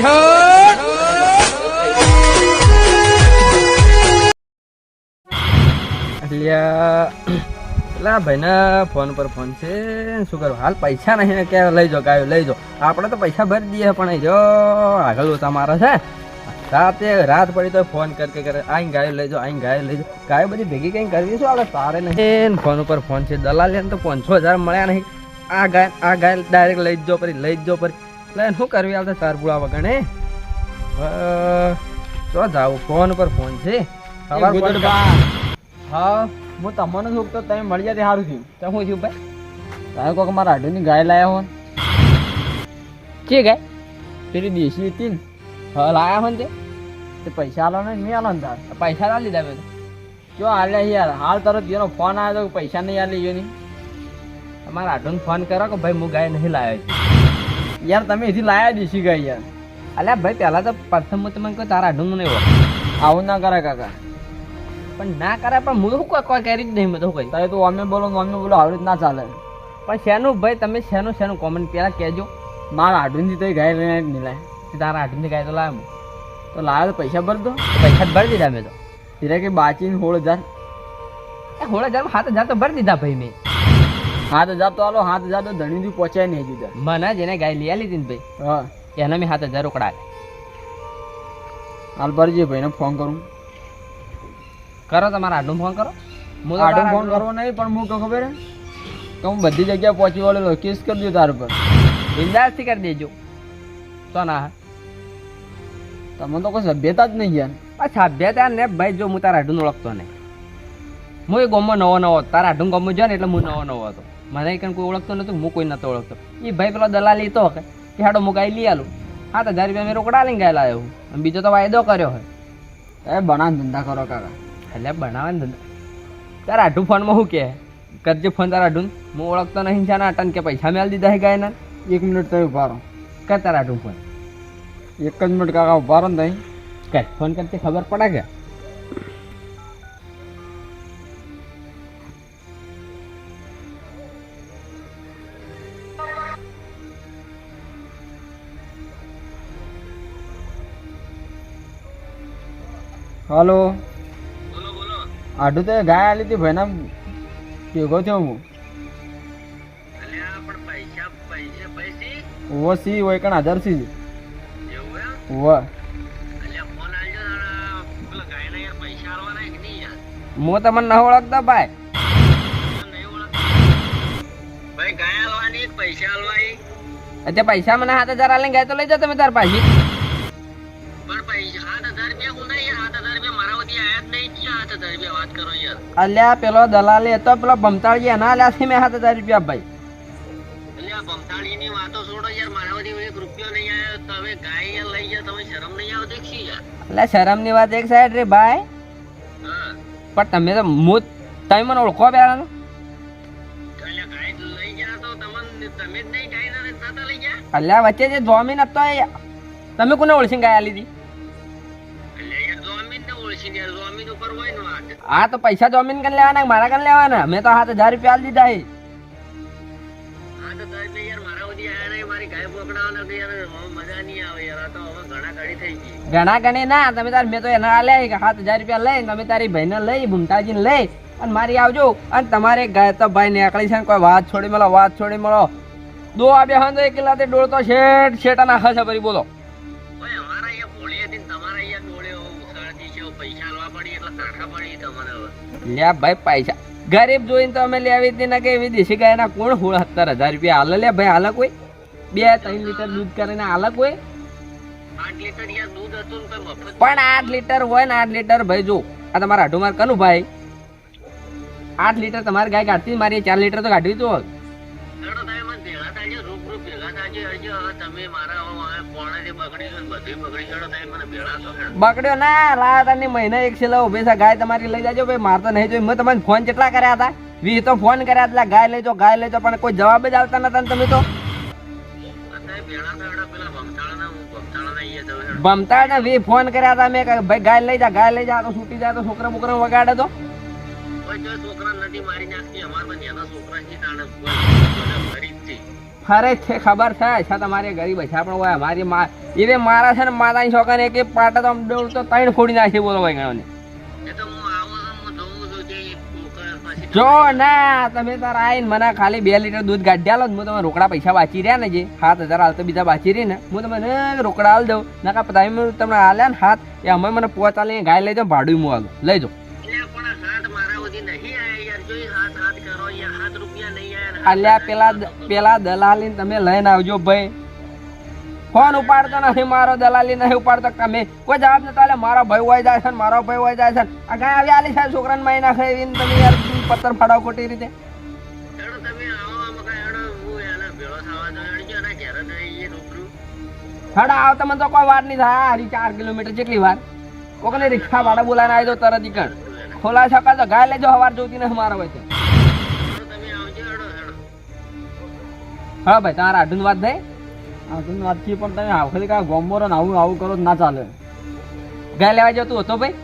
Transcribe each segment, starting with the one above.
એટલે પેલા ભાઈને ફોન પર ફોન છે શું કરું? હાલ પૈસા નહીં ને કે લઈ જાઓ કાયો લઈ જાઓ. આપણે તો પૈસા ભરી દઈએ, પણ અહીં જો, આગળ ઓછા મારે છે. રાતે રાત પડી તો ફોન કર કરે આઈ ગાયો લઈ જાઓ આઈ ગાયો લઈ જાઓ. ગાયો બધી ભેગી કઈ કરી દઈશું આપણે તારે નહીં? ફોન ઉપર ફોન છે, દલાલ તો પાંચસો હજાર મળ્યા નહીં. આ ગાય આ ગાય ડાયરેક્ટ લઈ જ જાઓ પછી લઈ જ જાઓ પરી એટલે શું કરવી આવતા તાર બુળા વગણે તો જાવ ફોન ઉપર ફોન છે. સવાર ફોન હા હું તમને શું તો તમે મળી જાય સારું થયું. તો શું થયું ભાઈ? તારે કોક મારા આઢુની ગાય લાયા હોન કે ગાય? પેલી દેશી હતી ને. હા લાયા ને તે? પૈસા આલો ને નહીં આલો ને તાર. પૈસા ના લીધા મેં. જો આલ્યા યાર હાલ તરત એનો ફોન આવ્યો તો પૈસા નહીં આલી નહીં મારા આઢોને ફોન કરો કે ભાઈ હું ગાય નહીં લાવ્યો છું. યાર તમે એથી લાયા દેશી ગાય યાર. અલ્યા ભાઈ પહેલા તો પ્રથમ હું તમને કહું તારા અઢું નહીં ઓળખ આવું ના કરે કાકા. પણ ના કરે પણ હું શું કોઈ કોઈ કરી જ નહીં મેં તો કઈ તારે તો અમે બોલો અમે બોલો આવી રીત ના ચાલે. પણ શેનું ભાઈ તમે શેનું શેનું કોમેન્ટ પહેલાં કહેજો. મારા આઢુની તો ગાય લઈને નહીં લાય. તારા આઢુની ગાય તો લાવ્યો તો લાવ્યો તો પૈસા ભરતો દો. પૈસા જ ભરી દીધા મેં તો. ધીરે કે બાચીને સોળ હજાર. એ હોળા હજાર હાથ હજાર તો ભરી દીધા ભાઈ મેં. હાથ હજાર તો આલો હાથ હજાર તો ધણીથી પહોંચાય નહીં હજુ મને જેને ગાય લઈ આલી હતી ને ભાઈ હા. એને મેં હાથ હજાર રોકડા. હાલ ભરજે ભાઈને ફોન કરું. કરો તમારા આટલું ફોન કરો. હું તો આડો ફોન કરવો નહીં પણ હું કહું ખબર હે? કે હું બધી જગ્યાએ પહોંચી વળેલો કેસ કરી દઉં તાર પર. બિંદાસથી કરી દેજો. તો ના. તમે તો કોઈ સભ્યતા જ નહીં યાર. આ સભ્યતા ને ભાઈ જો હું તારા આઢું ઓળખતો નહીં. હું એ ગામમાં નવો નવો હતો. તારા આઢું ગામમાં જો ને એટલે હું નવો નવો હતો. મને કંઈ કોઈ ઓળખતો નતો હું કોઈ નતો ઓળખતો. એ ભાઈ પેલો દલાલી તો કે હાડો ગાય લઈ આલું. સાત હજાર રૂપિયા મેં રોકડા લઈને ગયેલા લાવ્યો હું. બીજો તો વાયદો કર્યો હોય એ બનાવ ધંધા કરો કાકા. એટલે બનાવે ને ધંધા. તારા આઢું ફોનમાં શું કહે કરજે ફોન તારા આઢું હું ઓળખતો નહીં છે અટન કે પૈસા મેળ દીધા હે ગાયના એક મિનિટ તમે ઊભા રહો. કર તારા આઢું ફોન. એક જ મિનિટ કાકા ઊભા રહો ને તઈ. કર ફોન કરતી ખબર પડે કે? હાલો. આઢું તો ગાય આલી હતી ભાઈના ભેગો થયો હું. ઓવો સી હોય કણ હજાર સી ઓવો હું તમને ન ઓળખતા ભાઈ. અચ્છા પૈસા મને હાથ હજાર આલીને ગયા તો લઈ જાઓ તમે તાર પાછી અલ્યા પેલો દલાલી હતો પેલો ભમતાળજી એના અલ્યા છે મેં સાત હજાર રૂપિયા ભાઈ. એટલે શરમની વાત એક સાઈડ રે ભાઈ. પણ તમે તો હું તમે મને ઓળખો પેલા અલ્યા વચ્ચે જે જોમીન હતો તમે કોને ઓળખીને ગયા લીધી? હા તો પૈસા જમીન કન લેવાના મારા કન લેવાના. મેં તો હાથ હજાર રૂપિયા આલી દીધા ઘણા ગણી ના તમે તાર મેં તો એના આલ્યા કે સાત હજાર રૂપિયા લઈ તમે તારી ભાઈને લઈ ભૂમતાજીને લઈ અને મારી આવજો. અને તમારે ગાય તો ભાઈ નીકળી છે ને કોઈ વાત છોડી મળો વાત છોડી મળો. દો આ બે હા એક કિલ્લા તો શેઠ શેઠ નાખે છે ફરી બોલો. લ્યા ભાઈ પૈસા. ગરીબ જોઈને તો અમે લેવી હતી ને કે એવી દેશી ગાયના કોણ હોળ સત્તર હજાર રૂપિયા હાલે લે ભાઈ હાલે કોઈ? બે ત્રણ લીટર દૂધ કરીને હાલે કોઈ? પણ આઠ લીટર હોય ને આઠ લીટર ભાઈ જો આ તમારા આઢું માર કનું ભાઈ? આઠ લીટર તમારે ગાય કાઢતી મારી ચાર લીટર તો કાઢવી તો બગડ્યો ના લાયા મહિના એક છેલ્લા ઊભી છે. ગાય તમારી લઈ જાજો ભાઈ મારતો નહીં જોઈ મેં તમને ફોન કેટલા કર્યા હતા? વી તો ફોન કર્યા હતા ગાય લેજો ગાય લેજો પણ કોઈ જવાબ જ આવતા નતા તમે તો. ભમતા વી ફોન કર્યા હતા મેં ભાઈ ગાય લઈ જા ગાય લઈ જા તો છૂટી જાય તો છોકરા બોકરા વગાડે તો. ફરે છે ખબર છે? અચ્છા તમારી ગરીબ અચ્છા પણ હોય મારી મા એને મારા છે ને માતાની છોકરાને એક પાટા તો આમ દોડ તો ત્રણ ફોડી નાખી બોલો ભાઈ ગણોને. જો ના તમે તાર આવીને મને ખાલી બે લીટર દૂધ કાઢી આલો હું તમે રોકડા પૈસા બાચી રહ્યા ને જે સાત હજાર હાલ તો બીજા બાચી રહી ને હું તમને રોકડા હાલ દઉં. ના કા તમે તમને હાલ્યા ને હાથ એ અમે મને પહોંચાડીને ગાય લઈ જાઓ ભાડું હું હાલું લઈ જાઓ. અલ્યા પેલા પેલા દલાલી તમે લઈને આવજો ભાઈ. ફોન ઉપાડતો નથી મારો દલાલી નહીં ઉપાડતો. તમે કોઈ જવાબ નતા મારો ભાઈ હોય જાય છે મારો ભાઈ હોય જાય છે આ કઈ આવી આલી છે છોકરાને મારી નાખે એવીને તમે યાર પથ્થર ફાડાવ ખોટી રીતે. હડા આવતા મને તો કોઈ વાર નહીં થાય. હારી ચાર કિલોમીટર જેટલી વાર. કોકને રિક્ષા ભાડા બોલાને આવી દો તરત ઈ ખોલા છકા તો ગાય લેજો હવાર જોતી નથી મારો ભાઈ હા ભાઈ તમારા અઢું વાત ભાઈ આ વાતથી પણ તમે આખરી કા ગોમોરો ને આવું આવું કરો ના ચાલે. ગાય લેવા જતું હતો ભાઈ?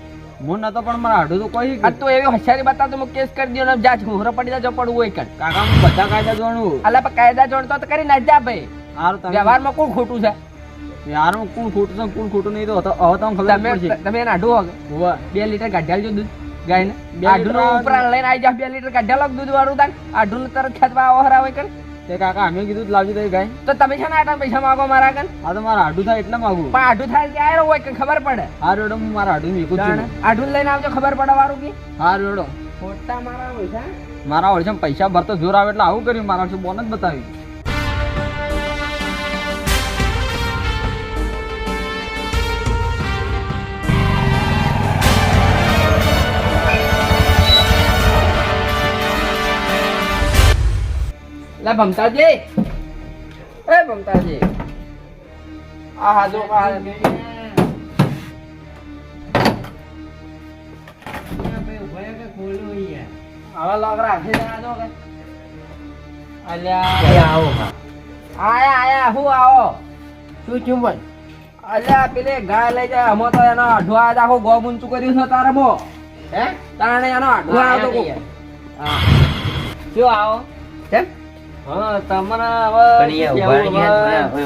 હું નતો પણ મારા હાડું તો કોઈ આ તો એવી હોશિયારી બતા તો હું કેસ કરી દઉં ને જા છોરો પડી જા પડવું હોય કણ કાકા હું બધા કાયદા જોણું અલા પણ કાયદા જોણતો તો કરી ના જા ભાઈ. વ્યવહારમાં કોણ ખોટું છે? યાર હું કોણ ખોટું છે કોણ ખોટું નહીં તો હવે તમને ખબર તમે પડશે. તમે એને આઢું હોગ? હોવે. બે લીટર કાઢ્યા દૂધ ગાયને. ને આઢું. ઉપરા લઈને આવી જા બે લીટર કાઢ્યા દૂધ વાળું તાન. આઢું તરત ખેતવા આવો હરાવે કણ તે કાકા અમે કીધું લાવજો તો ગાય. તો તમે છે ને આટલા પૈસા માગો મારા કણ આ તો મારા હાડું થાય એટલે માગું. પણ આઢું થાય કે આયરો હોય કે ખબર પડે? હું મારા હાડું મીકું છું. આઢું લઈને આવજો ખબર પડે વારું કે? ખોટા મારા પૈસા મારા પૈસા ભરતો જોર આવે એટલે આવું કર્યું. મારા બોન જ બતાવ્યું લે ભમતાજી. એ ભમતાજી. આ હા જો આવા લોક રાખી દે કે? અલ્યા. આયા આયા હું આવો? શું છું અલ્યા પેલે ગાય લઈ જાય. હમો તો એનો અઢવા આજ આખું ગોમ ઊંચું કર્યું છે તારે મો હે? તાણે એનો. હા. શું આવો? કેમ? હા તમને હવે પણ યાર કેવું ઊભા રહી હવે?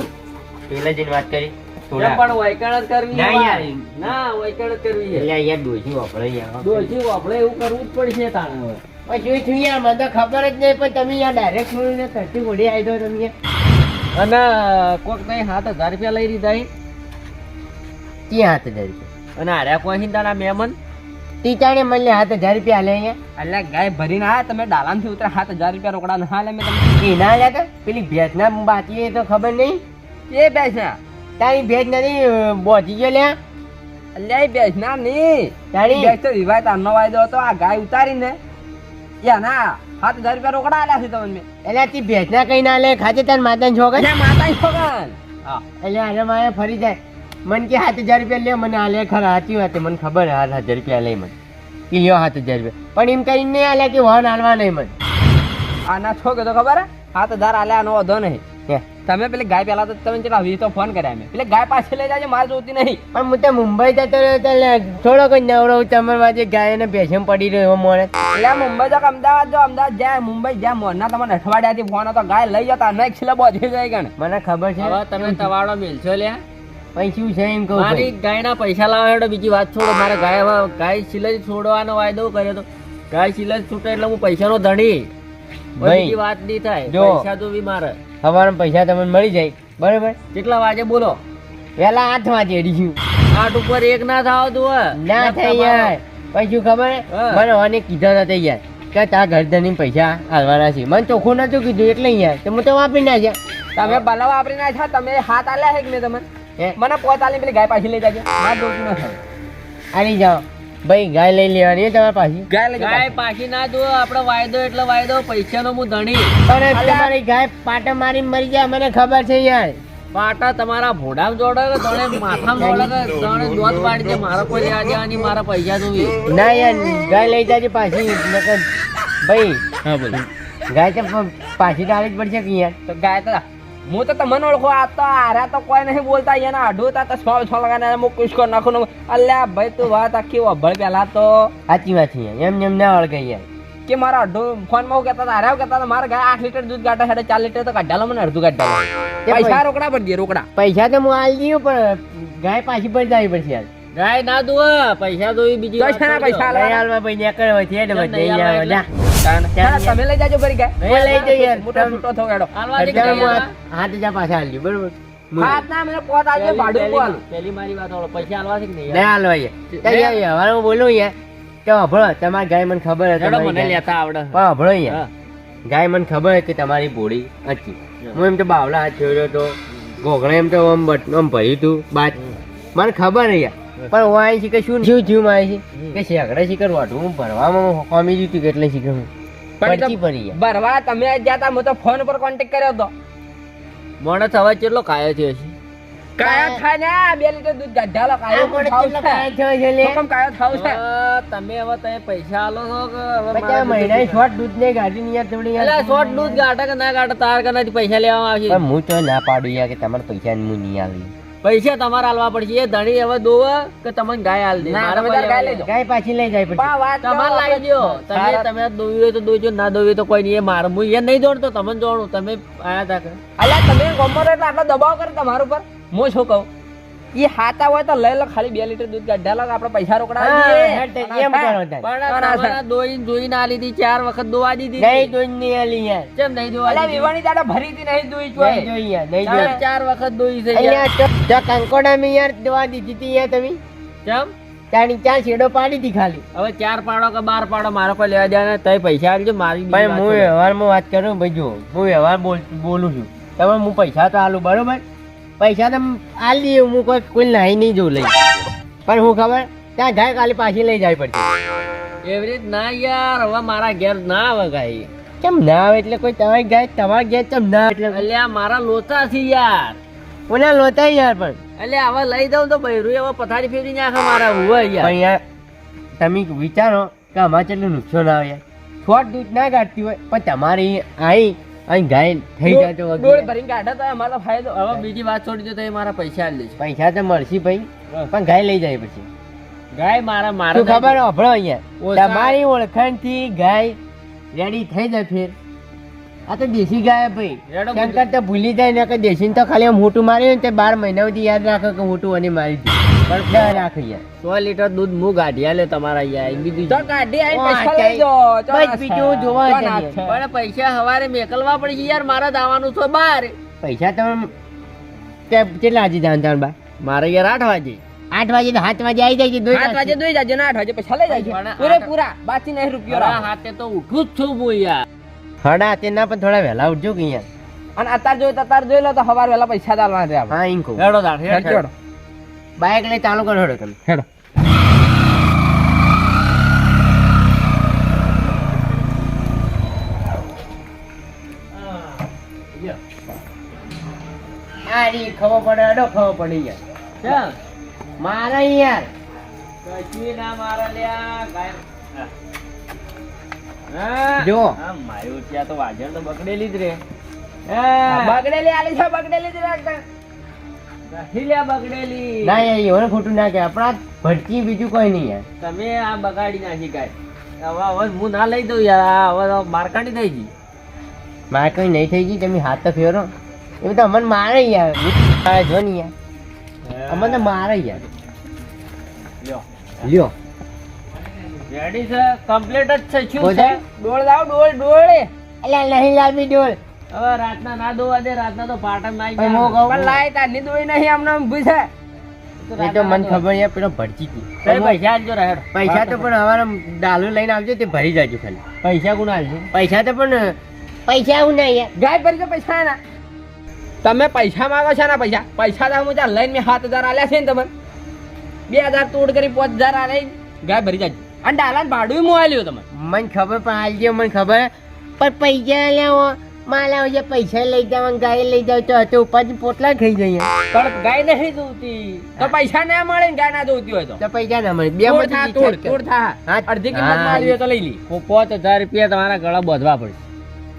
પેલા જઈને વાત કરી થોડા. પણ વૈકણ જ કરવી ના યાર. ના વૈકણ જ કરવી એટલે યાર ડોશી વાપરે યાર ડોશી આપણે એવું કરવું જ પડશે તાણે હવે. પછી થયું યાર? મને તો ખબર જ નહીં પણ તમે યાર ડાયરેક્ટ છોડીને ધરતી ઉડી આવી દો તમે. અને કોક નહીં સાત હજાર રૂપિયા લઈ લીધા ત્યાં હાથ હજાર રૂપિયા? અને હાર્યા કોઈ તારા મહેમાન ટીચાણે મળે હાથ હજાર રૂપિયા લે અહીંયા. એટલે ગાય ભરીને આ તમે ડાલામથી ઉતરે હાથ હજાર રૂપિયા રોકડા ના લે મેં તમને. એના લે તો? પેલી ભેજના બાકી તો ખબર નહીં. એ બેસના તારી ભેજ નથી બોધી ગયો લ્યા. અલ્યા એ બેસના નહીં. તારી? બેસ તો વિવાહ તારનો વાયદો હતો આ ગાય ઉતારીને. યા ના હાથ હજાર રૂપિયા રોકડા આલ્યા છે તમને. એટલે તી ભેજના કઈ ના લે ખાતે તાર માતાને છોકરા માતા છોકન હા. એટલે આજે મારે ફરી જાય. મને કે સાત હજાર રૂપિયા લે મને આલે ખરા સાચી વાત મને ખબર હે હાથ હજાર રૂપિયા લઈ મને. કે લ્યો સાત હજાર રૂપિયા. પણ એમ કરીને નહીં આલે કે વહન હાલવા નહીં મને. આના છોકે તો ખબર સાત હજાર આલ્યા આનો વધો નહીં. તમે પેલી ગાય પેલા તો તમે કેટલા વીસ તો ફોન કર્યા મેં પેલી ગાય પાછી લઈ જાજે મારે જોતી નહીં. પણ હું તો મુંબઈ જતો રહ્યો એટલે થોડોક જ નવરો તમારી વાજે ગાય ને ભેસમ પડી રહ્યો મોડે. એટલે મુંબઈ તો અમદાવાદ જો અમદાવાદ જાય મુંબઈ જાય મોરના તમને અઠવાડિયાથી ફોન હતો ગાય લઈ જતા નહીં છેલ્લે બોધી જાય ગણ. મને ખબર છે. હવે તમે તવાડો મેલશો લ્યા. શું છે એમ કહું મારી ગાયના પૈસા લાવો હેડો બીજી વાત છોડો. મારે ગાય ગાય સિલજ છોડવાનો વાયદો કર્યો તો ગાય સિલજ છૂટે એટલે હું પૈસાનો ધણી. બીજી વાત નહીં થાય. પૈસા તો બી મારે. સવારમાં પૈસા તમને મળી જાય. બરાબર? કેટલા વાગે બોલો? પેલા આઠ વાગે અડીશું આઠ ઉપર એક ના થાવ તું. ના થઈ. યાર. પછી ખબર? મને મને કીધા હતા યાર કે તા ઘર ધની પૈસા હાલવાના છે. મને ચોખ્ખું નતું કીધું એટલે યાર. તો હું તો વાપરી નાખ્યા તમે ભલા વાપરી નાખ્યા તમે હાથ આલ્યા છે કે મેં તમને મને પોત પેલી ગાય પાછી લઈ જાજે. મારે જોતી ના થાય. આલી જાઓ. ભાઈ ગાય લઈ લેવાની હે પાછી. ગાય લઈ ગાય પાછી. ના દો આપણો વાયદો એટલે વાયદો પૈસાનો હું ધણી. પણ તમારી ગાય પાટા મારી મરી જાય મને ખબર છે યાર. પાટા તમારા ભોડામ જોડે કે તણે માથામાં જોડે કે તણે દોત પાડી દે મારા કોઈ લેવા દેવાની મારા પૈસા જોવી ના યાર ગાય લઈ જાજે પાછી. નકર ભાઈ હા બોલ. ગાય તો પાછી ડાળી જ પડશે કે યાર? તો ગાય તો હું તો તમને ઓળખો આ તો આરા તો કોઈ નહીં બોલતા એના અઢું તા તો સો છ લગાને હું કુશ કર નાખું અલ્યા ભાઈ તું વાત આખી ઓભળ પેલા તો. સાચી વાત છે એમ એમ ના ઓળખાઈ યાર. કે મારા અડધો ફોનમાં હું કહેતા હતા કહેતા હતા મારા ગાય આઠ લીટર દૂધ કાઢે હેડે ચાર લીટર તો કાઢાલો મને અડધું કાઢાલો પૈસા રોકડા પર દે રોકડા. પૈસા તો હું આવી દઉં પણ ગાય પાછી પડી જાય પડશે યાર. ગાય ના દો પૈસા દો બીજી પૈસા કરજો. પૈસા તમે લઈ જાજો ફરી ગાય લઈ જઈએ યાર. મોટો કે અત્યારે નહીં હાથ- હાથ પાછા આલજો બરોબર? હાથ ના મને પોત આવજો ભાડું પહેલી- આલું મારી વાત સાંભળો. પૈસા હાલવા છે કે નહીં? નહીં હાલવા યાર તો યાર યાર, હવે હું બોલું યાર કે વાપરો તમારી ગાય મને ખબર હતી મને લેતા આવડે. યાર હા. ગાય મને ખબર છે કે તમારી બોડી હતી. હું. એમ તો બાવલા હાથ છોડ્યો તો ઘોઘણા એમ તો આમ ભર્યું હતું બાદ મને ખબર નહીં યાર પણ હું અહીં શીખે શું જીવ જીવમાં આવી છે કે શેકડે શીખર વાઢું હું ભરવામાં કોમી હતું એટલે શીખર હું? પણ પડતી પડી ભરવા તમે જ્યાં હું તો ફોન પર કોન્ટેક્ટ કર્યો હતો. માણસ હવે કેટલો કાયો થયો છે? કાયો થાય ને બે લીટર દૂધ કાઢાલો કાયો પણ કેટલો કાયો થયો છે લે? હુકમ કાયો ખાવું છે? તમે હવે તમે પૈસા આલો છો કે હવે મારા મહિનાની શોર્ટ દૂધ ને ગાડી ની યાર થોડી યાર. શોર્ટ દૂધ ગાટા કે ના ગાટા તાર કનાથી પૈસા લેવામાં આવશે? પણ હું તો ના પાડું યાર કે તમારે પૈસા હું નહીં આવી. પૈસા તમારે આલવા પડશે. એ ધણી હવે દોવા કે તમને ગાય આલ દે? મારા ગાય લઈ ગાય પાછી લઈ જાય પછી. પણ વાત તમારે લાવી દો. તમે તમે દોવી હોય તો દોજો ના દોવી હોય તો કોઈ નહીં. એ મારું હું એ નહીં દોડતો તમને જોડું તમે આયા તા કે. અલ્યા તમે ગમો એટલે આટલો દબાવ કરે તમારા ઉપર. હું શું કહું? એ હાતા હોય તો લઈ લો ખાલી બે લીટર દૂધ કાઢ્યા લો આપણે પૈસા રોકડા દોઈને હતી ચાર વખત દોવા દીધી. નહીં દૂધ નહીં આલી યાર. કેમ નહીં દોવા? વિવાણી દાડા ભરી હતી નહીં ચોય. યાર નહીં ચાર ચાર વખત દોઈ છે યાર. તો- તો કંકોડામાં યાર દવા દીધી હતી યાર તમે. કેમ ચાર પાડી હતી ખાલી. હવે ચાર પાડો કે બાર પાડો મારો કોઈ લેવા દેવા. તઈ પૈસા આલજો મારી ભાઈ હું વ્યવહારમાં વાત કરું ભાઈ જો હું વ્યવહાર બોલ- બોલું છું. તમે હું પૈસા તો આલું બરોબર? પૈસા તો આલી દઈએ હું કોઈ કોઈ નાહી નહીં જોઉં લઈ. પણ હું ખબર ત્યાં ગાય કાલે પાછી લઈ જાય પડશે. એવી રીત ના યાર હવે મારા ઘેર ના આવે ગાય કેમ ના આવે એટલે કોઈ તમારી ગાય તમારા ઘેર કેમ ના એટલે એટલે? અલ્યા મારા લોચા છે યાર. કોના લોતા યાર પણ? એટલે હવે લઈ દઉં તો બૈરું હવે પથારી ફેરી નાખે મારા હોય યાર. પણ યાર તમે વિચારો કે અમારે કેટલું નુકસાન આવે યાર. છોટ દૂધ ના કાઢતી હોય પણ તમારી અહીં અહીં ગાય થઈ જાય તો ડોળ ભરીને કાઢા તો અમારો ફાયદો. હવે બીજી વાત છોડી દો તો એ મારા પૈસા આલી દેજો પૈસા તો મળશે ભાઈ પણ ગાય લઈ જાય પછી. ગાય મારા મારા ખબર અભળો અહીંયા. તમારી ઓળખાણથી ગાય રેડી થઈ જાય ફેર. આ તો દેશી ગાય ભાઈ. શંકર તો ભૂલી જાય ને કે દેશી તો ખાલી મોટું માર્યું ને તે બાર મહિના સુધી યાદ રાખે કે મોટું અને મારી દીધું પણ રાખે યાર. સો લીટર દૂધ હું ગાઢિયા લે તમારા અહીંયા. બીજું તો કાઢી આવીને પૈસા લઈ બસ બીજું. જોવા. પણ પૈસા હવારે મેકલવા પડશે યાર મારા દાવાનું છે બાર પૈસા તમે તે કેટલા આજે જાણ જાણ બા? મારે યાર આઠ વાગે. આઠ વાગે તો સાત વાગે આવી જાય આઠ વાગે દોઈ જાજો ને આઠ વાગે પૈસા લઈ જાય પણ પૂરે પૂરા બાકી નહીં રૂપિયા હાથે તો ઉઠું જ છું હું યાર. હડા તે ના પણ થોડા વહેલા ઉઠજો કે યાર અને અત્યારે જોઈ તો અત્યારે જોઈ લો તો સવાર વહેલા પૈસા દાલવા આપણે. હા એમ કહું. હેડો દાડ હેડ. બાઇક લઈ ચાલુ કરો હડો તમે. હેડો. આ રી ખબર પડે હડો ખબર પડી યાર? મારા યાર કશું ના મારા લ્યા ગાય. જો. મારી ઉઠ્યા તો વાજણ તો બગડેલી જ રે. બગડેલી આલી છે બગડેલી જ રાખતા બગડેલી. ના યાર ખોટું ના કે આપણા ભટકી બીજું કોઈ નહીં યાર. તમે આ બગાડી નાખી ગાય હવે હવે હું ના લઈ દઉં યાર. આ હવે તો થઈ ગઈ. મારે કઈ નહીં થઈ ગઈ તમે હાથ તો ફેરો. એવું તો અમને મારે યાર. મારે જો નહીં યાર. અમને મારે યાર. લ્યો. લ્યો. રેડી છે કમ્પ્લીટ જ છે. શું છે? ડોળ લાવ ડોળ ડોળ. અલ્યા નહીં લાવી ડોળ. હવે રાતના ના દોવા દે રાતના તો પાટણમાં આવી હું કહું પણ લાય તારની દોઈ નહીં આમને ઊભી છે એ તો મને ખબર યાર પેલો ભટકી હતી પૈસા આલજો રે પૈસા તો પણ હવારે ડાલુ લઈને આવજો તે ભરી જાજો ખાલી. પૈસા કોણ આલજો પૈસા તો પણ પૈસા આવું ના ગાય ભરી પૈસા એના તમે પૈસા માંગો છો ને પૈસા? પૈસા તો હું ત્યાં લઈને મેં સાત હજાર આલ્યા છે ને તમને. બે હજાર તોડ કરી પાંચ હજાર આલે. ગાય ભરી જાજો. અને ડાલા ભાડું હું આલ્યું તમે મને ખબર પણ આલજો મને ખબર પણ પૈસા લેવો માલ આવજે પૈસા લઈ જાવ ગાય લઈ જાવ તો હતો ઉપર પોટલા ખાઈ જઈએ પણ ગાય નહીં દોતી તો પૈસા ના મળે ને ગાય ના દોતી હોય તો. તો પૈસા ના મળે. બે વિચાર તોડ, તોડ થા. હા, અડધી કિંમતમાં તો લઈ લી. પાંચ હજાર રૂપિયા તમારા ગળા બોધવા પડશે.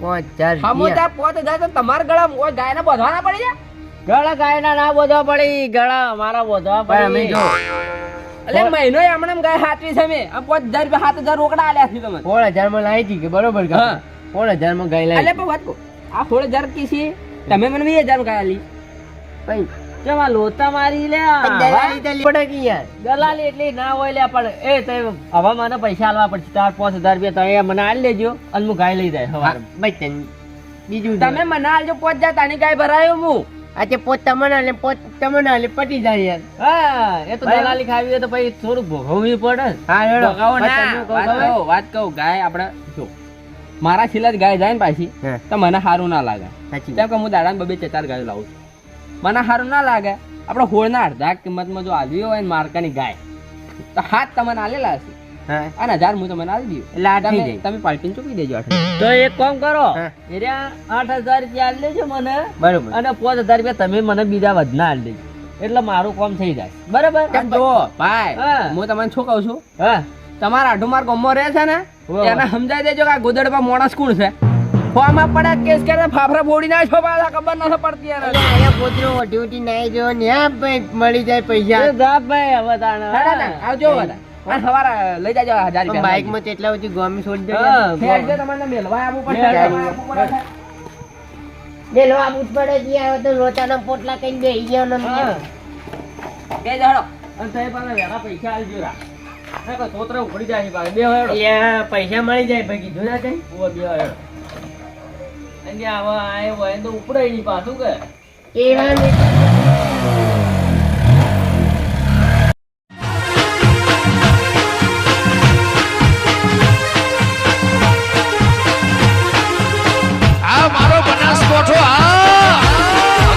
પાંચ હજાર હમો રૂપિયા. પાંચ હજાર તો તમારા ગળા ગાય ને બધવાના પડી જાય ગળા ગાયના ના બોધવા પડી. ગળા અમારા બોધવા પડે અમે જો એટલે મહિનો એમણે ગાય હાચવી છે મેં. આ પાંચ હજાર રૂપિયા સાત હજાર રોકડા આલ્યા છે તમે સોળ હજારમાં લાવી હતી કે બરોબર. સોળ હજારમાં ગાય એટલે લાવી પણ વાત આ સોળ હજાર કી છે? તમે મને વીસ હજાર ગાય આલી. ભાઈ કેવા લોતા મારી લે પડે કે યાર? દલાલી એટલે ના હોય લે પણ એ તે હવે મને પૈસા આલવા પડશે. ચાર પાંચ હજાર રૂપિયા તમે મને આલી લેજો અને હું ગાય લઈ જાય હા, ભાઈ બીજું તમે મને આલજો પાંચ હજાર તાની ગાય ભરાયો હું. આજે પોત તમને આલે પોત તમને આલે પટી જાય યાર હા એ તો દલાલી ખાવી તો પછી થોડું ભોગવવી પડે. હા હેડો. કહો ના વાત? કહું ગાય આપણે જો મારા છેલ્લા જ ગાય જાય ને પાછી તો મને સારું ના લાગે. કેમ કે હું દાડા બબે ચાર ગાયો લાવું છું. મને સારું ના લાગે. આપણે હોળના અડધા કિંમતમાં જો આવી હોય ને માર્કાની ગાય તો હાથ તમને આલેલા હશે. અને હજાર હું તમને આપી દઉં. એટલે આઠ થઈ તમે જાય તમે પાલટીને ચૂકી દેજો આઠ તો એક કામ કરો. હા. આઠ હજાર રૂપિયા દેજો મને. બરોબર. અને પાંચ હજાર રૂપિયા તમે મને બીજા વધના આપી દેજો. એટલે મારું કામ થઈ જાય. બરાબર? જો ભાઈ હું. તમને શું કહું છું? હા. તમારા અઢુમાર ગમો રહે છે ને. એને સમજાઈ દેજો કે આ ગોદડમાં માણસ કોણ છે? ફોર્મમાં પડે કેસ કરે ફાફરા બોડી નાખો પાછા ખબર નથી પડતી અહીંયા પોતરો ઓટી નાઈ જો ને મળી જાય પૈસા. ભાઈ હવે તાણ. આવજો બધા. અને સવારે લઈ જાજો હજાર રૂપિયા બાઇકમાં તેટલા સુધી ગોમી છોડી દે. હા, ફેરજો તમારે મેલવા આવવું પડશે મેલવા મેલવા આવવું પડશે. બેલો આબુ જ પડે છે યાર તો રોતાના પોટલા કઈ બેહી ગયો ને બે જણો. અને તમે પાછા વહેલા પૈસા આલજો રા. ઉખડી જાય છે બે હેડો અલ્યા પૈસા મળી જાય ભાઈ કીધું ના કઈ? બે હેડો અને આવા આયો હોય તો ઉપડે નહીં પાછું કે. ને